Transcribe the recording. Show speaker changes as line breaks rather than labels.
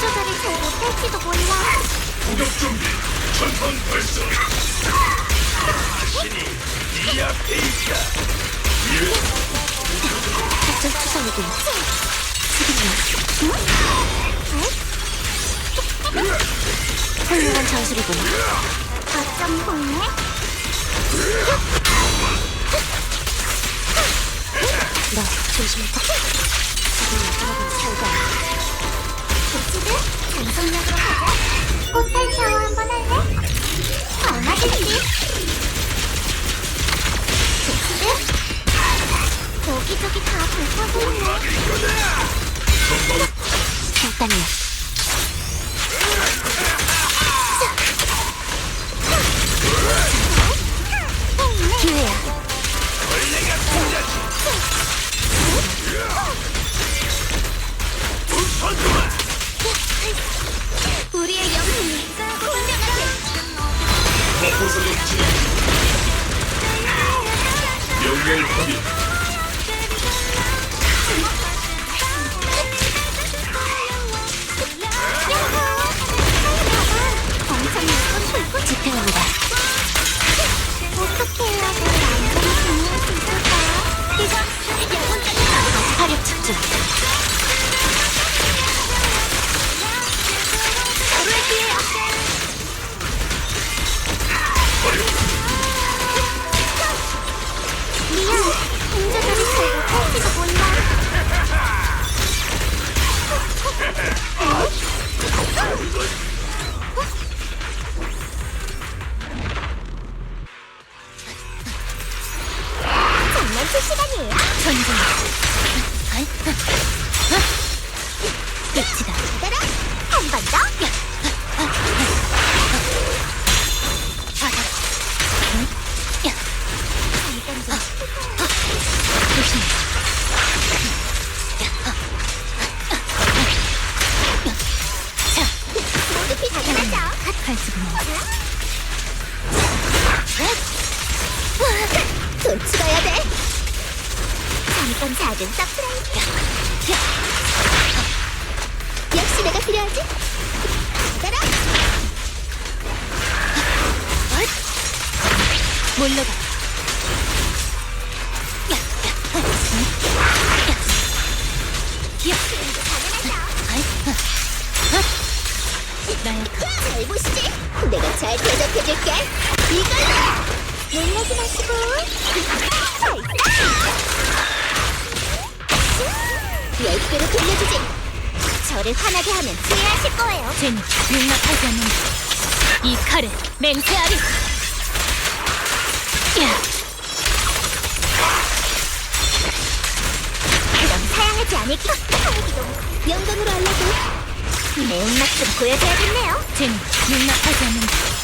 조절을 잘 못할지도 몰라.
공격 준비 전판 발사 신이 이 앞에 있다
작전 투성이군. 지금이야. 훌륭한 전술이군.
어쩜 보네?
너 조심해. 지금이야, 여러분 살가.
좋지들? 전속력으로 가자. 꽃살 샤워 한번 할래? 얼마든지. 좋지들? 여기저기 다 불타고 있네.
잠깐 이야. 기회야.
우리의 영웅이 분명하게
버퍼사격 진행 명령 확인
잠깐 작은 서프라이즈. 역시 내가 필요하지? 따라.
몰려가.
잘 보시지. 내가 잘 대접해줄게. 이걸로. 놀라지 마시고. 열 배로 돌려주지. 저를 화나게 하면 후회하실 거예요.
쟤는 용납하지 않는다. 이 칼을 맹세하리. 야,
그럼 사양하지 않을게. 영광으로 알려줘. 매운맛 좀 보여줘야겠네요.
쟤는 용납하지 않는다.